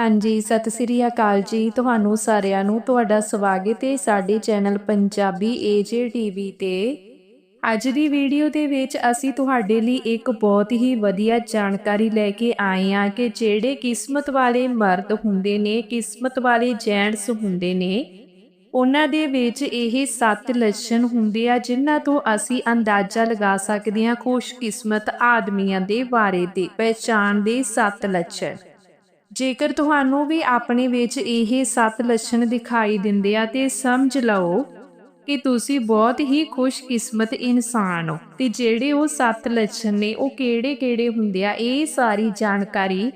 ਹਾਂਜੀ, ਸਤਿ ਸ੍ਰੀ ਅਕਾਲ ਜੀ। ਤੁਹਾਨੂੰ ਸਾਰਿਆਂ ਨੂੰ ਤੁਹਾਡਾ ਸਵਾਗਤ ਹੈ ਸਾਡੇ ਚੈਨਲ ਪੰਜਾਬੀ ਏਜੇ ਟੀਵੀ ਤੇ। ਅੱਜ ਦੀ ਵੀਡੀਓ ਦੇ ਵਿੱਚ ਅਸੀਂ ਤੁਹਾਡੇ ਲਈ ਇੱਕ ਬਹੁਤ ਹੀ ਵਧੀਆ ਜਾਣਕਾਰੀ ਲੈ ਕੇ ਆਏ ਹਾਂ ਕਿ ਜਿਹੜੇ ਕਿਸਮਤ ਵਾਲੇ ਮਰਦ ਹੁੰਦੇ ਨੇ, ਕਿਸਮਤ ਵਾਲੇ ਜੈਂਟਸ ਹੁੰਦੇ ਨੇ, ਉਹਨਾਂ ਦੇ ਵਿੱਚ ਇਹ ਸੱਤ ਲੱਛਣ ਹੁੰਦੇ ਆ ਜਿਨ੍ਹਾਂ ਤੋਂ ਅਸੀਂ ਅੰਦਾਜ਼ਾ ਲਗਾ ਸਕਦੇ ਹਾਂ ਖੁਸ਼ਕਿਸਮਤ ਆਦਮੀਆਂ ਦੇ ਬਾਰੇ ਦੇ ਪਹਿਚਾਣ ਦੇ ਸੱਤ ਲੱਛਣ। ਜੇਕਰ ਤੁਹਾਨੂੰ ਵੀ ਆਪਣੇ ਵਿੱਚ ਇਹ ਸੱਤ ਲੱਛਣ ਦਿਖਾਈ ਦਿੰਦੇ ਆ ਤੇ ਸਮਝ ਲਓ ਕਿ ਤੁਸੀਂ ਬਹੁਤ ਹੀ ਖੁਸ਼ਕਿਸਮਤ ਇਨਸਾਨ ਹੋ ਤੇ ਜਿਹੜੇ ਉਹ ਸੱਤ ਲੱਛਣ ਨੇ, ਉਹ ਕਿਹੜੇ-ਕਿਹੜੇ ਹੁੰਦੇ ਆ, ਇਹ ਸਾਰੀ ਜਾਣਕਾਰੀ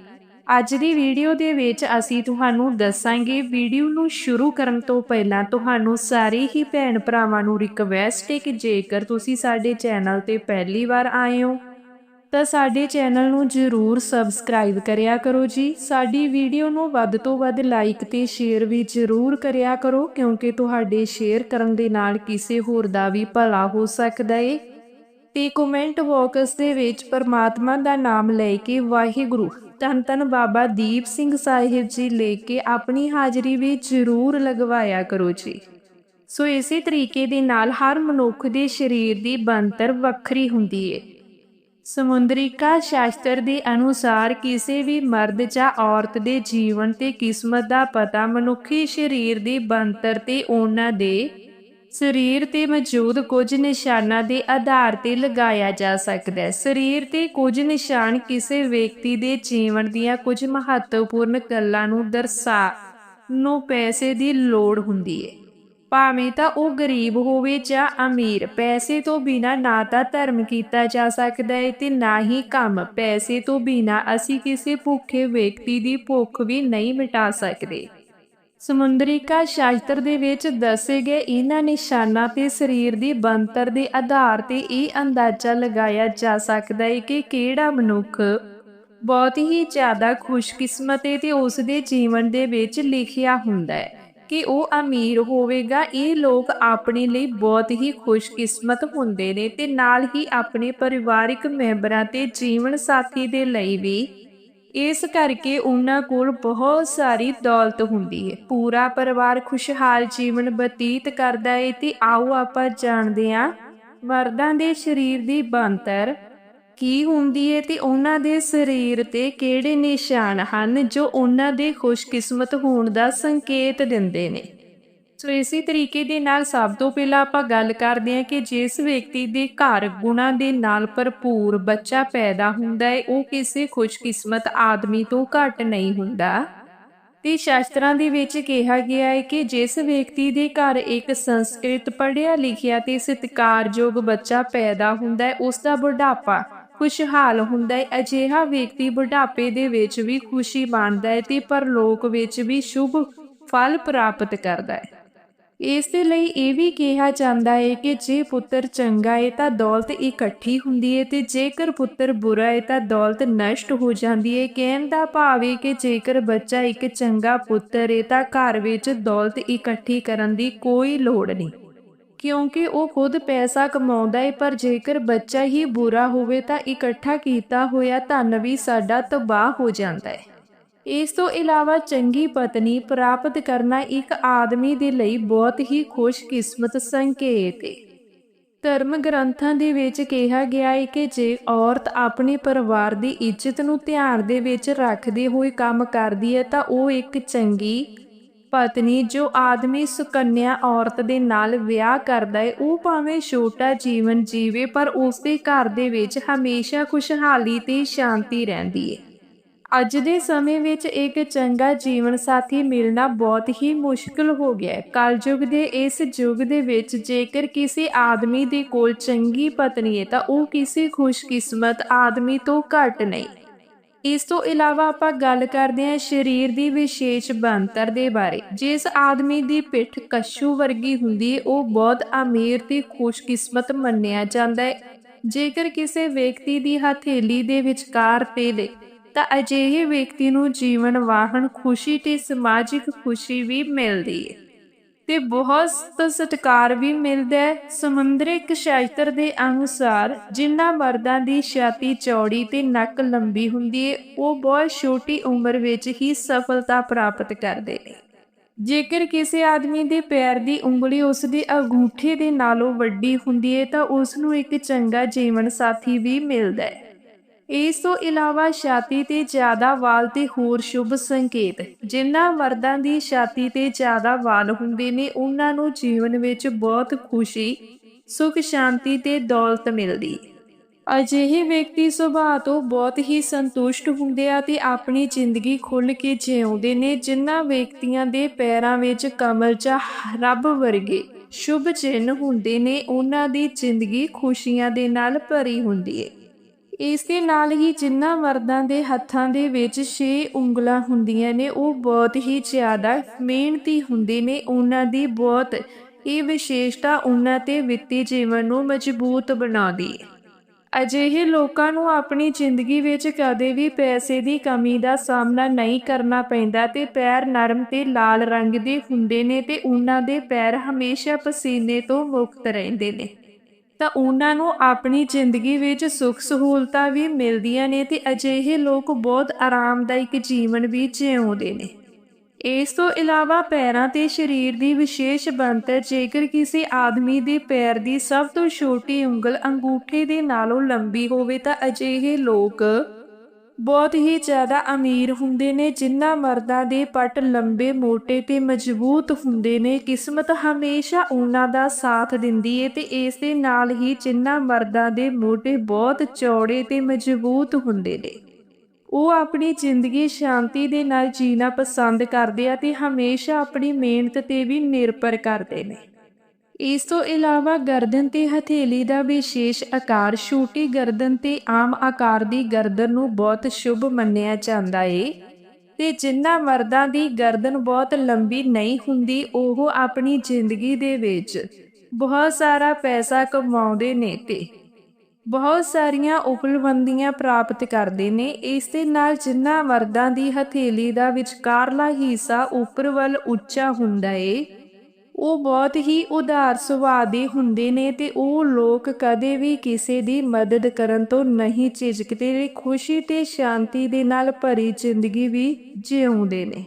ਅੱਜ ਦੀ ਵੀਡੀਓ ਦੇ ਵਿੱਚ ਅਸੀਂ ਤੁਹਾਨੂੰ ਦੱਸਾਂਗੇ। ਵੀਡੀਓ ਨੂੰ ਸ਼ੁਰੂ ਕਰਨ ਤੋਂ ਪਹਿਲਾਂ ਤੁਹਾਨੂੰ ਸਾਰੇ ਹੀ ਭੈਣ ਭਰਾਵਾਂ ਨੂੰ ਰਿਕਵੈਸਟ ਹੈ ਕਿ ਜੇਕਰ ਤੁਸੀਂ ਸਾਡੇ ਚੈਨਲ ਤੇ ਪਹਿਲੀ ਵਾਰ ਆਏ ਹੋ ਤਾਂ ਸਾਡੇ ਚੈਨਲ ਨੂੰ ਜਰੂਰ ਸਬਸਕ੍ਰਾਈਬ ਕਰਿਆ ਕਰੋ ਜੀ। ਸਾਡੀ ਵੀਡੀਓ ਨੂੰ ਵੱਧ ਤੋਂ ਵੱਧ ਲਾਈਕ ਤੇ ਸ਼ੇਅਰ ਵੀ ਜਰੂਰ ਕਰਿਆ ਕਰੋ, ਕਿਉਂਕਿ ਤੁਹਾਡੇ ਸ਼ੇਅਰ ਕਰਨ ਦੇ ਨਾਲ ਕਿਸੇ ਹੋਰ ਦਾ ਵੀ ਭਲਾ ਹੋ ਸਕਦਾ ਏ। ਤੇ ਕਮੈਂਟ ਬਾਕਸ ਦੇ ਵਿੱਚ ਪਰਮਾਤਮਾ ਦਾ ਨਾਮ ਲੈ ਕੇ ਵਾਹਿਗੁਰੂ, ਧੰਨ ਧੰਨ ਬਾਬਾ ਦੀਪ ਸਿੰਘ ਸਾਹਿਬ ਜੀ ਲੈ ਕੇ ਆਪਣੀ ਹਾਜ਼ਰੀ ਵੀ ਜਰੂਰ ਲਗਵਾਇਆ ਕਰੋ ਜੀ। ਸੋ ਇਸੇ ਤਰੀਕੇ ਦੇ ਨਾਲ ਹਰ ਮਨੁੱਖ ਦੇ ਸਰੀਰ ਦੀ ਬਣਤਰ ਵੱਖਰੀ ਹੁੰਦੀ ਏ। ਸਮੁੰਦਰਿਕਾ ਸ਼ਾਸਤਰ ਦੇ ਅਨੁਸਾਰ ਕਿਸੇ ਵੀ ਮਰਦ ਜਾਂ ਔਰਤ ਦੇ ਜੀਵਨ ਤੇ ਕਿਸਮਤ ਦਾ ਪਤਾ ਮਨੁੱਖੀ ਸਰੀਰ ਦੀ ਬਣਤਰ ਤੇ ਉਹਨਾਂ ਦੇ ਸਰੀਰ ਤੇ ਮੌਜੂਦ ਕੁਝ ਨਿਸ਼ਾਨਾਂ ਦੇ ਆਧਾਰ ਤੇ ਲਗਾਇਆ ਜਾ ਸਕਦਾ ਹੈ। ਸਰੀਰ ਤੇ ਕੁਝ ਨਿਸ਼ਾਨ ਕਿਸੇ ਵਿਅਕਤੀ ਦੇ ਜੀਵਨ ਦੀਆਂ ਕੁਝ ਮਹੱਤਵਪੂਰਨ ਗੱਲਾਂ ਨੂੰ ਦਰਸਾ, ਨੂੰ ਪੈਸੇ ਦੀ ਲੋੜ ਹੁੰਦੀ ਹੈ। ਭਾਵੇਂ ਤਾਂ ਉਹ ਗਰੀਬ ਹੋਵੇ ਜਾਂ ਅਮੀਰ, ਪੈਸੇ ਤੋਂ ਬਿਨਾ ਨਾ ਤਾਂ ਧਰਮ ਕੀਤਾ ਜਾ ਸਕਦਾ ਹੈ ਤੇ ਨਾ ਹੀ ਕੰਮ। ਪੈਸੇ ਤੋਂ ਬਿਨਾ ਅਸੀਂ ਕਿਸੇ ਭੁੱਖੇ ਵਿਅਕਤੀ ਦੀ ਭੁੱਖ ਵੀ ਨਹੀਂ ਮਿਟਾ ਸਕਦੇ। ਸਮੁੰਦਰਿਕਾ ਸ਼ਾਸਤਰ ਦੇ ਵਿੱਚ ਦੱਸੇ ਗਏ ਇਹਨਾਂ ਨਿਸ਼ਾਨਾਂ ਤੇ ਸਰੀਰ ਦੀ ਬਣਤਰ ਦੇ ਆਧਾਰ ਤੇ ਇਹ ਅੰਦਾਜ਼ਾ ਲਗਾਇਆ ਜਾ ਸਕਦਾ ਹੈ ਕਿ ਕਿਹੜਾ ਮਨੁੱਖ ਬਹੁਤ ਹੀ ਜ਼ਿਆਦਾ ਖੁਸ਼ਕਿਸਮਤ ਹੈ ਤੇ ਉਸ ਦੇ ਜੀਵਨ ਦੇ ਵਿੱਚ ਲਿਖਿਆ ਹੁੰਦਾ ਹੈ ਕਿ ਉਹ ਅਮੀਰ ਹੋਵੇਗਾ, ਇਹ ਲੋਕ ਆਪਣੇ ਲਈ ਬਹੁਤ ਹੀ ਖੁਸ਼ਕਿਸਮਤ ਹੁੰਦੇ ਨੇ ਤੇ ਨਾਲ ਹੀ ਆਪਣੇ ਪਰਿਵਾਰਿਕ ਮੈਂਬਰਾਂ ਤੇ ਜੀਵਨ ਸਾਥੀ ਦੇ ਲਈ ਵੀ। ਇਸ ਕਰਕੇ ਉਹਨਾਂ ਕੋਲ ਬਹੁਤ ਸਾਰੀ ਦੌਲਤ ਹੁੰਦੀ ਹੈ। ਪੂਰਾ ਪਰਿਵਾਰ ਖੁਸ਼ਹਾਲ ਜੀਵਨ ਬਤੀਤ ਕਰਦਾ ਹੈ ਤੇ ਆਓ ਆਪਾਂ ਜਾਣਦੇ ਹਾਂ ਮਰਦਾਂ ਦੇ ਸਰੀਰ ਦੀ ਬਣਤਰ ਕੀ ਹੁੰਦੀ ਹੈ ਤੇ ਉਹਨਾਂ ਦੇ ਸਰੀਰ ਤੇ ਕਿਹੜੇ ਨਿਸ਼ਾਨ ਹਨ ਜੋ ਉਹਨਾਂ ਦੇ ਖੁਸ਼ਕਿਸਮਤ ਹੋਣ ਦਾ ਸੰਕੇਤ ਦਿੰਦੇ ਨੇ? ਸੋ ਇਸੇ ਤਰੀਕੇ ਦੇ ਨਾਲ ਸਭ ਤੋਂ ਪਹਿਲਾਂ ਆਪਾਂ ਗੱਲ ਕਰਦੇ ਹਾਂ ਕਿ ਜਿਸ ਵਿਅਕਤੀ ਦੇ ਘਰ ਗੁਣਾ ਦੇ ਨਾਲ ਭਰਪੂਰ ਬੱਚਾ ਪੈਦਾ ਹੁੰਦਾ ਹੈ ਉਹ ਕਿਸੇ ਖੁਸ਼ਕਿਸਮਤ ਆਦਮੀ ਤੋਂ ਘੱਟ ਨਹੀਂ ਹੁੰਦਾ। ਤੇ ਸ਼ਾਸਤਰਾਂ ਦੇ ਵਿੱਚ ਕਿਹਾ ਗਿਆ ਹੈ ਕਿ ਜਿਸ ਵਿਅਕਤੀ ਦੇ ਘਰ ਇੱਕ ਸੰਸਕ੍ਰਿਤ ਪੜ੍ਹਿਆ ਲਿਖਿਆ ਤੇ ਸਤਿਕਾਰਯੋਗ ਬੱਚਾ ਪੈਦਾ ਹੁੰਦਾ ਹੈ ਉਸ ਦਾ ਬੁਢਾਪਾ ਖੁਸ਼ਹਾਲ ਹੁੰਦਾ ਹੈ, ਅਜਿਹਾ ਵਿਅਕਤੀ ਬੁਢਾਪੇ ਦੇ ਵਿੱਚ ਵੀ ਖੁਸ਼ੀ ਮੰਨਦਾ ਹੈ ਤੇ ਪਰਲੋਕ ਵਿੱਚ ਵੀ ਸ਼ੁਭ ਫਲ ਪ੍ਰਾਪਤ ਕਰਦਾ ਹੈ। ਇਸ ਦੇ ਲਈ ਇਹ ਵੀ ਕਿਹਾ ਜਾਂਦਾ ਹੈ ਕਿ ਜੇ ਪੁੱਤਰ ਚੰਗਾ ਹੈ ਤਾਂ ਦੌਲਤ ਇਕੱਠੀ ਹੁੰਦੀ ਹੈ ਤੇ ਜੇਕਰ ਪੁੱਤਰ ਬੁਰਾ ਹੈ ਤਾਂ ਦੌਲਤ ਨਸ਼ਟ ਹੋ ਜਾਂਦੀ ਹੈ। ਕਹਿਣ ਦਾ ਭਾਵ ਹੈ ਕਿ ਜੇਕਰ ਬੱਚਾ ਇੱਕ ਚੰਗਾ ਪੁੱਤਰ ਹੈ ਤਾਂ ਘਰ ਵਿੱਚ ਦੌਲਤ ਇਕੱਠੀ ਕਰਨ ਦੀ ਕੋਈ ਲੋੜ ਨਹੀਂ। ਕਿਉਂਕਿ ਉਹ ਖੁਦ ਪੈਸਾ ਕਮਾਉਂਦਾ ਹੈ ਪਰ ਜੇਕਰ ਬੱਚਾ ਹੀ ਬੁਰਾ ਹੋਵੇ ਤਾਂ ਇਕੱਠਾ ਕੀਤਾ ਹੋਇਆ ਧਨ ਵੀ ਸਾਡਾ ਤਬਾਹ ਹੋ ਜਾਂਦਾ ਹੈ ਇਸ ਤੋਂ ਇਲਾਵਾ ਚੰਗੀ ਪਤਨੀ ਪ੍ਰਾਪਤ ਕਰਨਾ ਇੱਕ ਆਦਮੀ ਦੇ ਲਈ ਬਹੁਤ ਹੀ ਖੁਸ਼ਕਿਸਮਤ ਸੰਕੇਤ ਹੈ ਧਰਮ ਗ੍ਰੰਥਾਂ ਦੇ ਵਿੱਚ ਕਿਹਾ ਗਿਆ ਹੈ ਕਿ ਜੇ ਔਰਤ ਆਪਣੇ ਪਰਿਵਾਰ ਦੀ ਇੱਜ਼ਤ ਨੂੰ ਧਿਆਨ ਦੇ ਵਿੱਚ ਰੱਖਦੇ ਹੋਏ ਕੰਮ ਕਰਦੀ ਹੈ ਤਾਂ ਉਹ ਇੱਕ ਚੰਗੀ ਪਤਨੀ ਜੋ ਆਦਮੀ ਸੁਕੰਨਿਆ ਔਰਤ ਦੇ ਨਾਲ ਵਿਆਹ ਕਰਦਾ ਹੈ ਉਹ ਭਾਵੇਂ ਛੋਟਾ ਜੀਵਨ ਜੀਵੇ, ਪਰ ਉਸ ਦੇ ਘਰ ਦੇ ਵਿੱਚ ਹਮੇਸ਼ਾ ਖੁਸ਼ਹਾਲੀ ਤੇ ਸ਼ਾਂਤੀ ਰਹਿੰਦੀ ਹੈ ਅੱਜ ਦੇ ਸਮੇਂ ਵਿੱਚ ਇੱਕ ਚੰਗਾ ਜੀਵਨ ਸਾਥੀ ਮਿਲਣਾ ਬਹੁਤ ਹੀ ਮੁਸ਼ਕਲ ਹੋ ਗਿਆ ਹੈ ਕਲਯੁਗ ਦੇ ਇਸ ਯੁੱਗ ਦੇ ਵਿੱਚ ਜੇਕਰ ਕਿਸੇ ਆਦਮੀ ਦੇ ਕੋਲ ਚੰਗੀ ਪਤਨੀ ਹੈ ਤਾਂ ਉਹ ਕਿਸੇ ਖੁਸ਼ਕਿਸਮਤ ਆਦਮੀ ਤੋਂ ਘੱਟ ਨਹੀਂ। ਇਸ ਤੋਂ ਇਲਾਵਾ ਆਪਾਂ ਗੱਲ ਕਰਦੇ ਹਾਂ ਸਰੀਰ ਦੀ ਵਿਸ਼ੇਸ਼ ਬਣਤਰ ਦੇ ਬਾਰੇ। ਜਿਸ ਆਦਮੀ ਦੀ ਪਿੱਠ ਕੱਛੂ ਵਰਗੀ ਹੁੰਦੀ ਹੈ, ਉਹ ਬਹੁਤ ਅਮੀਰ ਤੇ ਖੁਸ਼ਕਿਸਮਤ ਮੰਨਿਆ ਜਾਂਦਾ ਹੈ। ਜੇਕਰ ਕਿਸੇ ਵਿਅਕਤੀ ਦੀ ਹਥੇਲੀ ਦੇ ਵਿਚਕਾਰ ਤੇਲੇ ਤਾਂ ਅਜਿਹੇ ਵਿਅਕਤੀ ਨੂੰ ਜੀਵਨ ਵਾਹਨ ਖੁਸ਼ੀ ਤੇ ਸਮਾਜਿਕ ਖੁਸ਼ੀ ਵੀ ਮਿਲਦੀ ਹੈ। ਤੇ ਬਹੁਤ ਸਤਿਕਾਰ ਵੀ ਮਿਲਦਾ ਹੈ। ਸਮੁੰਦਰੀ ਕਸ਼ਾਇਤਰ ਦੇ ਅਨੁਸਾਰ ਜਿਨ੍ਹਾਂ ਮਰਦਾਂ ਦੀ ਛਾਤੀ, ਚੌੜੀ ਤੇ ਨੱਕ ਲੰਬੀ ਹੁੰਦੀ ਹੈ ਉਹ ਬਹੁਤ ਛੋਟੀ ਉਮਰ ਵਿੱਚ ਹੀ ਸਫਲਤਾ ਪ੍ਰਾਪਤ ਕਰਦੇ ਨੇ। ਜੇਕਰ ਕਿਸੇ ਆਦਮੀ ਦੇ ਪੈਰ ਦੀ ਉਂਗਲੀ ਉਸ ਦੇ ਅੰਗੂਠੇ ਦੇ ਨਾਲੋਂ ਵੱਡੀ ਹੁੰਦੀ ਹੈ ਤਾਂ ਉਸ ਨੂੰ ਇੱਕ ਚੰਗਾ ਜੀਵਨ ਸਾਥੀ ਵੀ ਮਿਲਦਾ ਹੈ। ਇਸ ਤੋਂ ਇਲਾਵਾ ਛਾਤੀ ਤੇ ਜ਼ਿਆਦਾ ਵਾਲ ਤੇ ਹੋਰ ਸ਼ੁਭ ਸੰਕੇਤ। ਜਿਨ੍ਹਾਂ ਮਰਦਾਂ ਦੀ ਛਾਤੀ ਤੇ ਜ਼ਿਆਦਾ ਵਾਲ ਹੁੰਦੇ ਨੇ, ਉਹਨਾਂ ਨੂੰ ਜੀਵਨ ਵਿੱਚ ਬਹੁਤ ਖੁਸ਼ੀ, ਸੁਖ, ਸ਼ਾਂਤੀ ਤੇ ਦੌਲਤ ਮਿਲਦੀ। ਅਜਿਹੇ ਵਿਅਕਤੀ ਸੁਭਾਅ ਤੋਂ ਬਹੁਤ ਹੀ ਸੰਤੁਸ਼ਟ ਹੁੰਦੇ ਆ ਤੇ ਆਪਣੀ ਜ਼ਿੰਦਗੀ ਖੁੱਲ ਕੇ ਜਿਉਂਦੇ ਨੇ ਜਿਨ੍ਹਾਂ ਵਿਅਕਤੀਆਂ ਦੇ ਪੈਰਾਂ ਵਿੱਚ ਕਮਲ ਜਾਂ ਰੱਬ ਵਰਗੇ ਸ਼ੁਭ ਚਿੰਨ੍ਹ ਹੁੰਦੇ ਨੇ, ਉਹਨਾਂ ਦੀ ਜ਼ਿੰਦਗੀ ਖੁਸ਼ੀਆਂ ਦੇ ਨਾਲ ਭਰੀ ਹੁੰਦੀ ਹੈ ਇਸ ਦੇ ਨਾਲ ਹੀ ਜਿਨ੍ਹਾਂ ਮਰਦਾਂ ਦੇ ਹੱਥਾਂ ਦੇ ਵਿੱਚ ਛੇ ਉਂਗਲਾਂ ਹੁੰਦੀਆਂ ਨੇ, ਉਹ ਬਹੁਤ ਹੀ ਜ਼ਿਆਦਾ ਮਿਹਨਤੀ ਹੁੰਦੇ ਨੇ। ਉਹਨਾਂ ਦੀ ਬਹੁਤ ਇਹ ਵਿਸ਼ੇਸ਼ਤਾ ਉਹਨਾਂ ਤੇ ਵਿੱਤੀ ਜੀਵਨ ਨੂੰ ਮਜ਼ਬੂਤ ਬਣਾਉਂਦੀ ਹੈ। ਅਜਿਹੇ ਲੋਕਾਂ ਨੂੰ ਆਪਣੀ ਜ਼ਿੰਦਗੀ ਵਿੱਚ ਕਦੇ ਵੀ ਪੈਸੇ ਦੀ ਕਮੀ ਦਾ ਸਾਹਮਣਾ ਨਹੀਂ ਕਰਨਾ ਪੈਂਦਾ ਤੇ ਪੈਰ ਨਰਮ ਤੇ ਲਾਲ ਰੰਗ ਦੇ ਹੁੰਦੇ ਨੇ ਤੇ ਉਹਨਾਂ ਦੇ ਪੈਰ ਹਮੇਸ਼ਾ ਪਸੀਨੇ ਤੋਂ ਮੁਕਤ ਰਹਿੰਦੇ ਨੇ। ਤਾਂ ਉਹਨਾਂ ਨੂੰ ਆਪਣੀ ਜ਼ਿੰਦਗੀ ਵਿੱਚ ਸੁੱਖ ਸਹੂਲਤਾਂ ਵੀ ਮਿਲਦੀਆਂ ਨੇ ਤੇ ਅਜਿਹੇ ਲੋਕ ਬਹੁਤ ਆਰਾਮਦਾਇਕ ਜੀਵਨ ਵੀ ਜਿਉਂਦੇ ਨੇ। ਇਸ ਤੋਂ ਇਲਾਵਾ ਪੈਰਾਂ ਤੇ ਸਰੀਰ ਦੀ ਵਿਸ਼ੇਸ਼ ਬਣਤਰ ਜੇਕਰ ਕਿਸੇ ਆਦਮੀ ਦੇ ਪੈਰ ਦੀ ਸਭ ਤੋਂ ਛੋਟੀ ਉਂਗਲ ਅੰਗੂਠੇ ਦੇ ਨਾਲੋਂ ਲੰਬੀ ਹੋਵੇ ਤਾਂ ਅਜਿਹੇ ਲੋਕ ਬਹੁਤ ਹੀ ਜ਼ਿਆਦਾ ਅਮੀਰ ਹੁੰਦੇ ਨੇ, ਜਿਨ੍ਹਾਂ ਮਰਦਾਂ ਦੇ ਪੱਟ ਲੰਬੇ, ਮੋਟੇ ਤੇ ਮਜ਼ਬੂਤ ਹੁੰਦੇ ਨੇ। ਕਿਸਮਤ ਹਮੇਸ਼ਾ ਉਹਨਾਂ ਦਾ ਸਾਥ ਦਿੰਦੀ ਏ ਤੇ ਇਸ ਦੇ ਨਾਲ ਹੀ ਜਿਨ੍ਹਾਂ ਮਰਦਾਂ ਦੇ ਮੋਢੇ ਬਹੁਤ ਚੌੜੇ ਤੇ ਮਜ਼ਬੂਤ ਹੁੰਦੇ ਨੇ। ਉਹ ਆਪਣੀ ਜ਼ਿੰਦਗੀ ਸ਼ਾਂਤੀ ਦੇ ਨਾਲ ਜੀਣਾ ਪਸੰਦ ਕਰਦੇ ਆ ਤੇ ਹਮੇਸ਼ਾ ਆਪਣੀ ਮਿਹਨਤ ਤੇ ਵੀ ਨਿਰਭਰ ਕਰਦੇ ਨੇ। ਇਸ ਤੋਂ ਇਲਾਵਾ ਗਰਦਨ ਤੇ ਹਥੇਲੀ ਦਾ ਵਿਸ਼ੇਸ਼ ਆਕਾਰ ਛੋਟੀ ਗਰਦਨ ਤੇ ਆਮ ਆਕਾਰ ਦੀ ਗਰਦਨ ਨੂੰ ਬਹੁਤ ਸ਼ੁਭ ਮੰਨਿਆ ਜਾਂਦਾ ਏ ਤੇ ਜਿਨ੍ਹਾਂ ਮਰਦਾਂ ਦੀ ਗਰਦਨ ਬਹੁਤ ਲੰਬੀ ਨਹੀਂ ਹੁੰਦੀ, ਉਹ ਆਪਣੀ ਜ਼ਿੰਦਗੀ ਦੇ ਵਿੱਚ ਬਹੁਤ ਸਾਰਾ ਪੈਸਾ ਕਮਾਉਂਦੇ ਨੇ ਤੇ ਬਹੁਤ ਸਾਰੀਆਂ ਉਪਲਬੰਦੀਆਂ ਪ੍ਰਾਪਤ ਕਰਦੇ ਨੇ। ਇਸ ਦੇ ਨਾਲ ਜਿਨ੍ਹਾਂ ਮਰਦਾਂ ਦੀ ਹਥੇਲੀ ਦਾ ਵਿਚਕਾਰਲਾ ਹਿੱਸਾ ਉੱਪਰ ਵੱਲ ਉੱਚਾ ਹੁੰਦਾ ਏ ਉਹ ਬਹੁਤ ਹੀ ਉਦਾਰ ਸੁਭਾਅ ਦੇ ਹੁੰਦੇ ਨੇ ਤੇ ਉਹ ਲੋਕ ਕਦੇ ਵੀ ਕਿਸੇ ਦੀ ਮਦਦ ਕਰਨ ਤੋਂ ਨਹੀਂ ਝਿਜਕਦੇ ਤੇ ਖੁਸ਼ੀ ਤੇ ਸ਼ਾਂਤੀ ਦੇ ਨਾਲ ਭਰੀ ਜ਼ਿੰਦਗੀ ਵੀ ਜਿਉਂਦੇ ਨੇ।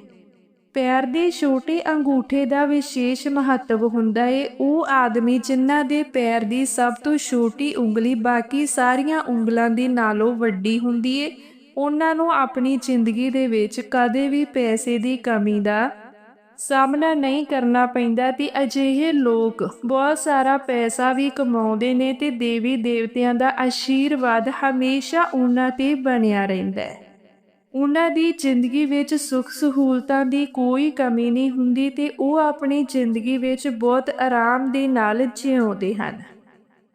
ਪੈਰ ਦੇ ਛੋਟੇ ਅੰਗੂਠੇ ਦਾ ਵਿਸ਼ੇਸ਼ ਮਹੱਤਵ ਹੁੰਦਾ ਏ। ਉਹ ਆਦਮੀ ਜਿਨ੍ਹਾਂ ਦੇ ਪੈਰ ਦੀ ਸਭ ਤੋਂ ਛੋਟੀ ਉਂਗਲੀ ਬਾਕੀ ਸਾਰੀਆਂ ਉਂਗਲਾਂ ਦੇ ਨਾਲੋਂ ਵੱਡੀ ਹੁੰਦੀ ਏ, ਉਹਨਾਂ ਨੂੰ ਆਪਣੀ ਜ਼ਿੰਦਗੀ ਦੇ ਵਿੱਚ ਕਦੇ ਵੀ ਪੈਸੇ ਦੀ ਕਮੀ ਦਾ ਸਾਹਮਣਾ ਨਹੀਂ ਕਰਨਾ ਪੈਂਦਾ ਤੇ ਅਜਿਹੇ ਲੋਕ ਬਹੁਤ ਸਾਰਾ ਪੈਸਾ ਵੀ ਕਮਾਉਂਦੇ ਨੇ ਤੇ ਦੇਵੀ ਦੇਵਤਿਆਂ ਦਾ ਆਸ਼ੀਰਵਾਦ ਹਮੇਸ਼ਾ ਉਹਨਾਂ ਤੇ ਬਣਿਆ ਰਹਿੰਦਾ ਹੈ। ਉਹਨਾਂ ਦੀ ਜ਼ਿੰਦਗੀ ਵਿੱਚ ਸੁੱਖ ਸਹੂਲਤਾਂ ਦੀ ਕੋਈ ਕਮੀ ਨਹੀਂ ਹੁੰਦੀ ਤੇ ਉਹ ਆਪਣੀ ਜ਼ਿੰਦਗੀ ਵਿੱਚ ਬਹੁਤ ਆਰਾਮ ਦੇ ਨਾਲ ਜਿਉਂਦੇ ਹਨ।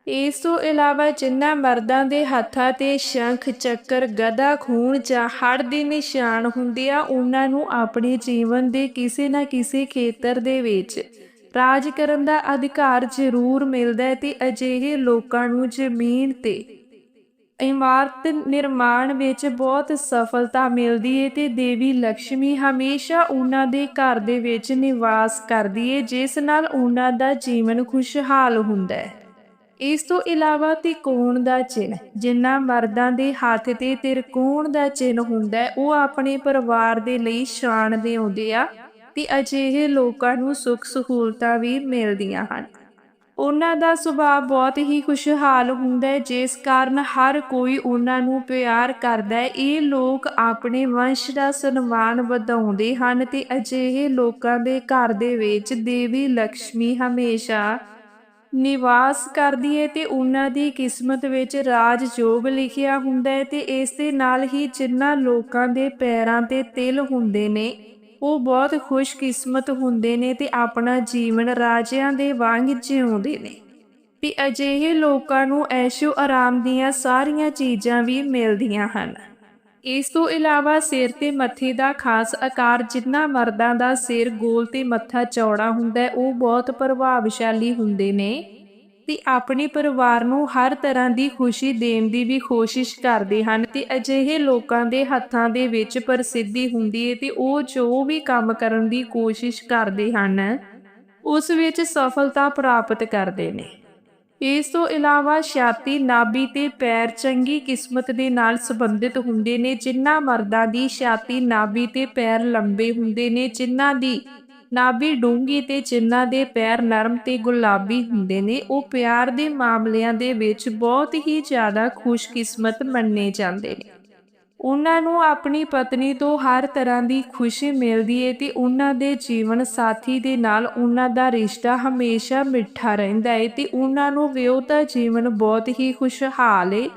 ਇਸ ਤੋਂ ਇਲਾਵਾ ਜਿਨ੍ਹਾਂ ਮਰਦਾਂ ਦੇ ਹੱਥਾਂ ਤੇ ਸ਼ੰਖ, ਚੱਕਰ ਗਦਾ ਖੂਨ ਜਾਂ ਹੜ ਦੇ ਨਿਸ਼ਾਨ ਹੁੰਦੇ ਆ, ਉਹਨਾਂ ਨੂੰ ਆਪਣੇ ਜੀਵਨ ਦੇ ਕਿਸੇ ਨਾ ਕਿਸੇ ਖੇਤਰ ਦੇ ਵਿੱਚ ਰਾਜ ਕਰਨ ਦਾ ਅਧਿਕਾਰ ਜ਼ਰੂਰ ਮਿਲਦਾ ਹੈ ਤੇ ਅਜਿਹੇ ਲੋਕਾਂ ਨੂੰ ਜ਼ਮੀਨ ਤੇ ਇਮਾਰਤ ਨਿਰਮਾਣ ਵਿੱਚ ਬਹੁਤ ਸਫਲਤਾ ਮਿਲਦੀ ਹੈ ਤੇ ਦੇਵੀ ਲక్ష్ਮੀ ਹਮੇਸ਼ਾ ਉਹਨਾਂ ਦੇ ਘਰ ਦੇ ਵਿੱਚ ਨਿਵਾਸ ਕਰਦੀ ਹੈ ਜਿਸ ਨਾਲ ਉਹਨਾਂ ਦਾ ਜੀਵਨ ਖੁਸ਼ਹਾਲ ਹੁੰਦਾ ਹੈ। ਇਸ ਤੋਂ ਇਲਾਵਾ ਤਿਕੋਣ ਦਾ ਚਿੰਨ ਜਿਨ੍ਹਾਂ ਮਰਦਾਂ ਦੇ ਹੱਥ ਤੇ ਤਿਰਕੋਣ ਦਾ ਚਿੰਨ ਹੁੰਦਾ ਉਹ ਆਪਣੇ ਪਰਿਵਾਰ ਦੇ ਲਈ ਸ਼ਾਨ ਦੇ ਆਉਂਦੇ ਆ ਤੇ ਅਜਿਹੇ ਲੋਕਾਂ ਨੂੰ ਸੁੱਖ ਸਹੂਲਤਾਂ ਵੀ ਮਿਲਦੀਆਂ ਹਨ। ਉਹਨਾਂ ਦਾ ਸੁਭਾਅ ਬਹੁਤ ਹੀ ਖੁਸ਼ਹਾਲ ਹੁੰਦਾ ਹੈ, ਜਿਸ ਕਾਰਨ ਹਰ ਕੋਈ ਉਹਨਾਂ ਨੂੰ ਪਿਆਰ ਕਰਦਾ ਹੈ। ਇਹ ਲੋਕ ਆਪਣੇ ਵੰਸ਼ ਦਾ ਸਨਮਾਨ ਵਧਾਉਂਦੇ ਹਨ ਤੇ ਅਜਿਹੇ ਲੋਕਾਂ ਦੇ ਘਰ ਦੇ ਵਿੱਚ ਦੇਵੀ ਲక్ష్ਮੀ ਹਮੇਸ਼ਾ ਨਿਵਾਸ ਕਰਦੀ ਹੈ ਤੇ ਉਹਨਾਂ ਦੀ ਕਿਸਮਤ ਵਿੱਚ ਰਾਜ ਜੋਗ ਲਿਖਿਆ ਹੁੰਦਾ ਹੈ ਤੇ ਇਸ ਦੇ ਨਾਲ ਹੀ ਜਿਨ੍ਹਾਂ ਲੋਕਾਂ ਦੇ ਪੈਰਾਂ ਤੇ ਤਿਲ ਹੁੰਦੇ ਨੇ, ਉਹ ਬਹੁਤ ਖੁਸ਼ਕਿਸਮਤ ਹੁੰਦੇ ਨੇ ਤੇ ਆਪਣਾ ਜੀਵਨ ਰਾਜਿਆਂ ਦੇ ਵਾਂਗ ਜਿਉਂਦੇ ਨੇ। ਤੇ ਅਜਿਹੇ ਲੋਕਾਂ ਨੂੰ ਐਸ਼ੋ ਆਰਾਮ ਦੀਆਂ ਸਾਰੀਆਂ ਚੀਜ਼ਾਂ ਵੀ ਮਿਲਦੀਆਂ ਹਨ। ਇਸ ਤੋਂ ਇਲਾਵਾ ਸਿਰ ਤੇ ਮੱਥੇ ਦਾ ਖਾਸ ਆਕਾਰ ਜਿੰਨਾ ਮਰਦਾਂ ਦਾ ਸਿਰ ਗੋਲ ਤੇ ਮੱਥਾ ਚੌੜਾ ਹੁੰਦਾ ਉਹ ਬਹੁਤ ਪ੍ਰਭਾਵਸ਼ਾਲੀ ਹੁੰਦੇ ਨੇ ਤੇ ਆਪਣੇ ਪਰਿਵਾਰ ਨੂੰ ਹਰ ਤਰ੍ਹਾਂ ਦੀ ਖੁਸ਼ੀ ਦੇਣ ਦੀ ਵੀ ਕੋਸ਼ਿਸ਼ ਕਰਦੇ ਹਨ ਤੇ ਅਜਿਹੇ ਲੋਕਾਂ ਦੇ ਹੱਥਾਂ ਦੇ ਵਿੱਚ ਪ੍ਰਸਿੱਧੀ ਹੁੰਦੀ ਹੈ ਤੇ ਉਹ ਜੋ ਵੀ ਕੰਮ ਕਰਨ ਦੀ ਕੋਸ਼ਿਸ਼ ਕਰਦੇ ਹਨ, ਉਸ ਵਿੱਚ ਸਫਲਤਾ ਪ੍ਰਾਪਤ ਕਰਦੇ ਨੇ। ਇਸ ਤੋਂ ਇਲਾਵਾ ਛਾਤੀ, ਨਾਭੀ ਤੇ ਪੈਰ ਚੰਗੀ ਕਿਸਮਤ ਦੇ ਨਾਲ ਸੰਬੰਧਿਤ ਹੁੰਦੇ ਨੇ, ਜਿਨ੍ਹਾਂ ਮਰਦਾਂ ਦੀ ਛਾਤੀ, ਨਾਭੀ ਤੇ ਪੈਰ ਲੰਬੇ ਹੁੰਦੇ ਨੇ, ਜਿਨ੍ਹਾਂ ਦੀ ਨਾਭੀ ਡੂੰਗੀ ਤੇ ਜਿਨ੍ਹਾਂ ਦੇ ਪੈਰ ਨਰਮ ਤੇ ਗੁਲਾਬੀ ਹੁੰਦੇ ਨੇ, ਉਹ ਪਿਆਰ ਦੇ ਮਾਮਲਿਆਂ ਦੇ ਵਿੱਚ ਬਹੁਤ ਹੀ ਜ਼ਿਆਦਾ ਖੁਸ਼ਕਿਸਮਤ ਮੰਨੇ ਜਾਂਦੇ ਨੇ। ਉਹਨਾਂ ਨੂੰ ਆਪਣੀ ਪਤਨੀ ਤੋਂ ਹਰ ਤਰ੍ਹਾਂ ਦੀ ਖੁਸ਼ੀ ਮਿਲਦੀ ਹੈ ਤੇ ਉਹਨਾਂ ਦੇ ਜੀਵਨ ਸਾਥੀ ਦੇ ਨਾਲ ਉਹਨਾਂ ਦਾ ਰਿਸ਼ਤਾ ਹਮੇਸ਼ਾ ਮਿੱਠਾ ਰਹਿੰਦਾ ਹੈ ਤੇ ਉਹਨਾਂ ਨੂੰ ਵਿਆਹਤਾ ਜੀਵਨ ਬਹੁਤ ਹੀ ਖੁਸ਼ਹਾਲ ਹੈ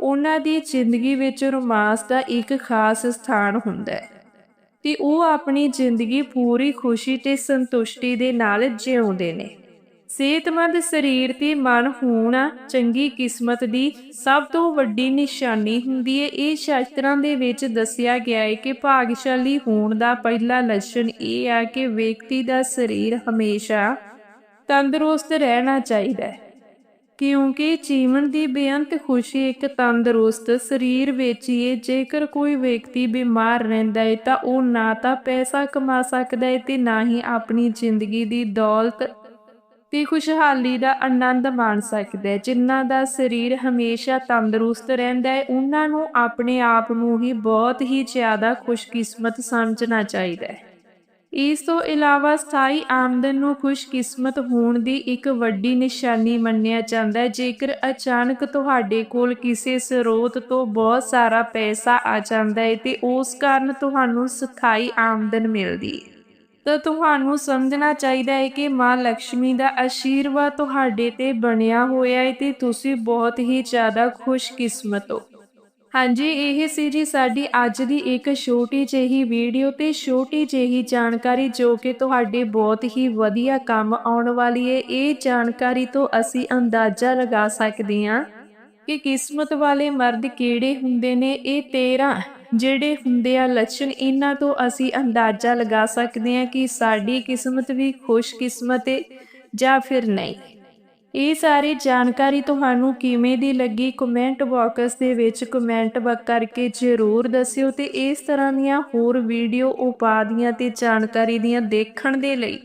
ਉਹਨਾਂ ਦੀ ਜ਼ਿੰਦਗੀ ਵਿੱਚ ਰੋਮਾਂਸ ਦਾ ਇੱਕ ਖਾਸ ਸਥਾਨ ਹੁੰਦਾ ਹੈ ਤੇ ਉਹ ਆਪਣੀ ਜ਼ਿੰਦਗੀ ਪੂਰੀ ਖੁਸ਼ੀ ਤੇ ਸੰਤੁਸ਼ਟੀ ਦੇ ਨਾਲ ਜਿਉਂਦੇ ਨੇ। ਸਿਹਤਮੰਦ ਸਰੀਰ ਤੇ ਮਨ ਹੋਣਾ ਚੰਗੀ ਕਿਸਮਤ ਦੀ ਸਭ ਤੋਂ ਵੱਡੀ ਨਿਸ਼ਾਨੀ ਹੁੰਦੀ ਹੈ ਇਹ ਸ਼ਾਸਤਰਾਂ ਦੇ ਵਿੱਚ ਦੱਸਿਆ ਗਿਆ ਹੈ ਕਿ ਭਾਗਸ਼ਾਲੀ ਹੋਣ ਦਾ ਪਹਿਲਾ ਲੱਛਣ ਇਹ ਹੈ ਕਿ ਵਿਅਕਤੀ ਦਾ ਸਰੀਰ ਹਮੇਸ਼ਾ ਤੰਦਰੁਸਤ ਰਹਿਣਾ ਚਾਹੀਦਾ ਹੈ। ਕਿਉਂਕਿ ਜੀਵਨ ਦੀ ਬੇਅੰਤ ਖੁਸ਼ੀ ਇੱਕ ਤੰਦਰੁਸਤ ਸਰੀਰ ਵਿੱਚ ਹੀ ਹੈ ਜੇਕਰ ਕੋਈ ਵਿਅਕਤੀ ਬਿਮਾਰ ਰਹਿੰਦਾ ਹੈ ਤਾਂ ਉਹ ਨਾ ਤਾਂ ਪੈਸਾ ਕਮਾ ਸਕਦਾ ਹੈ ਤੇ ਨਾ ਹੀ ਆਪਣੀ ਜ਼ਿੰਦਗੀ ਦੀ ਦੌਲਤ ਤੇ ਖੁਸ਼ਹਾਲੀ ਦਾ ਆਨੰਦ ਮਾਣ ਸਕਦਾ ਹੈ। ਜਿਨ੍ਹਾਂ ਦਾ ਸਰੀਰ ਹਮੇਸ਼ਾ ਤੰਦਰੁਸਤ ਰਹਿੰਦਾ ਹੈ, ਉਹਨਾਂ ਨੂੰ ਆਪਣੇ ਆਪ ਨੂੰ ਹੀ ਬਹੁਤ ਹੀ ਜ਼ਿਆਦਾ ਖੁਸ਼ਕਿਸਮਤ ਸਮਝਣਾ ਚਾਹੀਦਾ ਹੈ। ਇਸ ਤੋਂ ਇਲਾਵਾ ਸਥਾਈ ਆਮਦਨ ਨੂੰ ਖੁਸ਼ਕਿਸਮਤ ਹੋਣ ਦੀ ਇੱਕ ਵੱਡੀ ਨਿਸ਼ਾਨੀ ਮੰਨਿਆ ਜਾਂਦਾ ਹੈ। ਜੇਕਰ ਅਚਾਨਕ ਤੁਹਾਡੇ ਕੋਲ ਕਿਸੇ ਸਰੋਤ ਤੋਂ ਬਹੁਤ ਸਾਰਾ ਪੈਸਾ ਆ ਜਾਂਦਾ ਹੈ ਤੇ ਉਸ ਕਾਰਨ ਤੁਹਾਨੂੰ ਸਥਾਈ ਆਮਦਨ ਮਿਲਦੀ ਹੈ। ਤਾਂ ਤੁਹਾਨੂੰ ਸਮਝਣਾ ਚਾਹੀਦਾ ਹੈ ਕਿ ਮਾਂ ਲక్ష్ਮੀ ਦਾ ਆਸ਼ੀਰਵਾਦ ਤੁਹਾਡੇ ਤੇ ਬਣਿਆ ਹੋਇਆ ਹੈ ਤੇ ਤੁਸੀਂ ਬਹੁਤ ਹੀ ਜ਼ਿਆਦਾ ਖੁਸ਼ਕਿਸਮਤ ਹੋ। ਹਾਂਜੀ, ਇਹ ਸੀ ਜੀ ਸਾਡੀ ਅੱਜ ਦੀ ਇੱਕ ਛੋਟੀ ਜਿਹੀ ਵੀਡੀਓ ਤੇ ਛੋਟੀ ਜਿਹੀ ਜਾਣਕਾਰੀ ਜੋ ਕਿ ਤੁਹਾਡੇ ਬਹੁਤ ਹੀ ਵਧੀਆ ਕੰਮ ਆਉਣ ਵਾਲੀ ਹੈ। ਇਹ ਜਾਣਕਾਰੀ ਤੋਂ ਅਸੀਂ ਅੰਦਾਜ਼ਾ ਲਗਾ ਸਕਦੇ ਹਾਂ ਕਿ ਕਿਸਮਤ ਵਾਲੇ ਮਰਦ ਕਿਹੜੇ ਹੁੰਦੇ ਨੇ? ਇਹ 13 ਜਿਹੜੇ ਹੁੰਦੇ ਆ ਲੱਛਣ, ਇਹਨਾਂ ਤੋਂ ਅਸੀਂ ਅੰਦਾਜ਼ਾ ਲਗਾ ਸਕਦੇ ਹਾਂ ਕਿ ਸਾਡੀ ਕਿਸਮਤ ਵੀ ਖੁਸ਼ਕਿਸਮਤ ਹੈ ਜਾਂ ਫਿਰ ਨਹੀਂ। ਇਹ ਸਾਰੀ ਜਾਣਕਾਰੀ ਤੁਹਾਨੂੰ ਕਿਵੇਂ ਦੀ ਲੱਗੀ? ਕਮੈਂਟ ਬਾਕਸ ਦੇ ਵਿੱਚ ਕਮੈਂਟ ਕਰਕੇ ਜ਼ਰੂਰ ਦੱਸਿਓ ਤੇ ਇਸ ਤਰ੍ਹਾਂ ਦੀਆਂ ਹੋਰ ਵੀਡੀਓ ਉਪਾਦੀਆਂ ਤੇ ਜਾਣਕਾਰੀ ਦੀਆਂ ਦੇਖਣ ਦੇ ਲਈ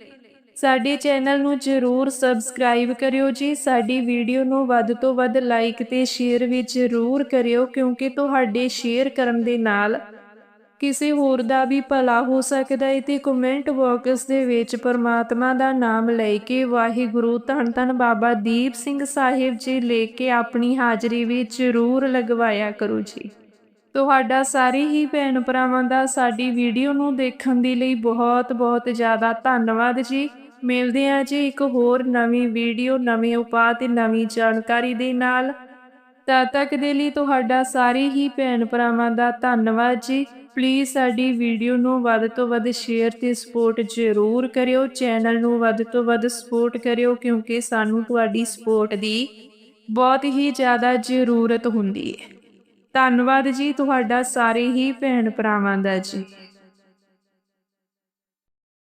ਸਾਡੇ ਚੈਨਲ ਨੂੰ ਜ਼ਰੂਰ ਸਬਸਕ੍ਰਾਈਬ ਕਰਿਓ ਜੀ। ਸਾਡੀ ਵੀਡੀਓ ਨੂੰ ਵੱਧ ਤੋਂ ਵੱਧ ਲਾਈਕ ਤੇ ਸ਼ੇਅਰ ਵੀ ਜ਼ਰੂਰ ਕਰਿਓ ਕਿਉਂਕਿ ਤੁਹਾਡੇ ਸ਼ੇਅਰ ਕਰਨ ਦੇ ਨਾਲ ਕਿਸੇ ਹੋਰ ਦਾ ਵੀ ਭਲਾ ਹੋ ਸਕਦਾ ਹੈ ਤੇ ਕਮੈਂਟ ਬਾਕਸ ਦੇ ਵਿੱਚ ਪਰਮਾਤਮਾ ਦਾ ਨਾਮ ਲੈ ਕੇ ਵਾਹਿਗੁਰੂ ਧੰਨ ਧੰਨ ਬਾਬਾ ਦੀਪ ਸਿੰਘ ਸਾਹਿਬ ਜੀ ਲੈ ਕੇ ਆਪਣੀ ਹਾਜ਼ਰੀ ਵੀ ਜ਼ਰੂਰ ਲਗਵਾਇਆ ਕਰੋ ਜੀ। ਤੁਹਾਡਾ ਸਾਰੇ ਹੀ ਭੈਣ ਭਰਾਵਾਂ ਦਾ ਸਾਡੀ ਵੀਡੀਓ ਨੂੰ ਦੇਖਣ ਦੇ ਲਈ ਬਹੁਤ ਬਹੁਤ ਜ਼ਿਆਦਾ ਧੰਨਵਾਦ ਜੀ। ਮਿਲਦੇ ਹਾਂ ਜੀ ਇੱਕ ਹੋਰ ਨਵੀਂ ਵੀਡੀਓ, ਨਵੇਂ ਉਪਾਅ ਤੇ ਨਵੀਂ ਜਾਣਕਾਰੀ ਦੇ ਨਾਲ। ਤਦ ਤੱਕ ਦੇ ਲਈ ਤੁਹਾਡਾ ਸਾਰੇ ਹੀ ਭੈਣ ਭਰਾਵਾਂ ਦਾ ਧੰਨਵਾਦ ਜੀ। ਪਲੀਜ਼ ਸਾਡੀ ਵੀਡੀਓ ਨੂੰ ਵੱਧ ਤੋਂ ਵੱਧ ਸ਼ੇਅਰ ਤੇ ਸਪੋਰਟ ਜ਼ਰੂਰ ਕਰਿਓ। ਚੈਨਲ ਨੂੰ ਵੱਧ ਤੋਂ ਵੱਧ ਸਪੋਰਟ ਕਰਿਓ ਕਿਉਂਕਿ ਸਾਨੂੰ ਤੁਹਾਡੀ ਸਪੋਰਟ ਦੀ ਬਹੁਤ ਹੀ ਜ਼ਿਆਦਾ ਜ਼ਰੂਰਤ ਹੁੰਦੀ ਹੈ। ਧੰਨਵਾਦ ਜੀ ਤੁਹਾਡਾ ਸਾਰੇ ਹੀ ਭੈਣ ਭਰਾਵਾਂ ਦਾ ਜੀ।